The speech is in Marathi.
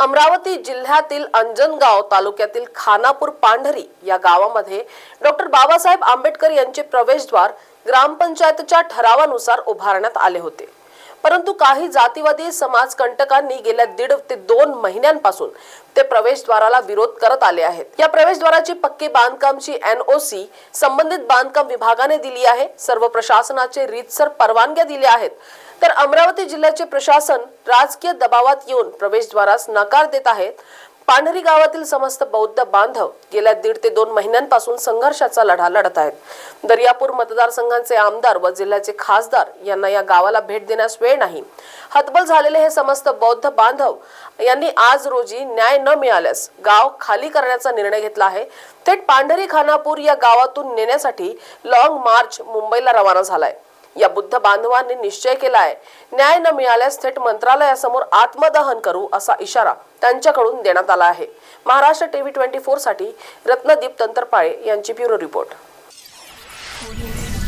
अमरावती जिल्ह्यातील अंजनगाव तालुक्यातील खानापूर पांढरी या गावामध्ये डॉक्टर बाबासाहेब आंबेडकर यांचे प्रवेशद्वार ग्रामपंचायतच्या ठरावानुसार उभारण्यात आले होते. परंतु काही जातीवादी समाजकंटकांनी गेल्या दीड ते दोन महिन्यांपासून ते प्रवेशद्वाराला विरोध करत आले आहेत. या प्रवेशद्वाराची पक्की बांधकामची एनओसी संबंधित बांधकाम विभागाने दिली आहे. सर्व प्रशासनाचे रीतसर परवानग्या दिल्या आहेत. तर अमरावती जिल्ह्याचे प्रशासन राजकीय दबावात येऊन प्रवेशद्वारास नकार देत आहेत. पांढरी गावातील समस्त बौद्ध बांधव गेल्या दीड ते दोन महिन्यांपासून संघर्षाचा लढा लढत आहेत. दर्यापूर मतदारसंघाचे आमदार व जिल्ह्याचे खासदार यांना या गावाला भेट देण्यास वेळ नाही. हतबल झालेले हे समस्त बौद्ध बांधव यांनी आज रोजी न्याय न मिळाल्यास गाव खाली करण्याचा निर्णय घेतला आहे. थेट पांढरी खानापूर या गावातून नेण्यासाठी लॉंग मार्च मुंबईला रवाना झालाय. या बुद्ध बांधवांनी निश्चय केला आहे न्याय न मिळाल्यास थेट मंत्रालयासमोर आत्मदहन करू असा इशारा त्यांच्याकडून देण्यात आला आहे. महाराष्ट्र टीव्ही ट्वेंटी फोरसाठी रत्नदीप तंत्रपाळे यांची ब्युरो रिपोर्ट.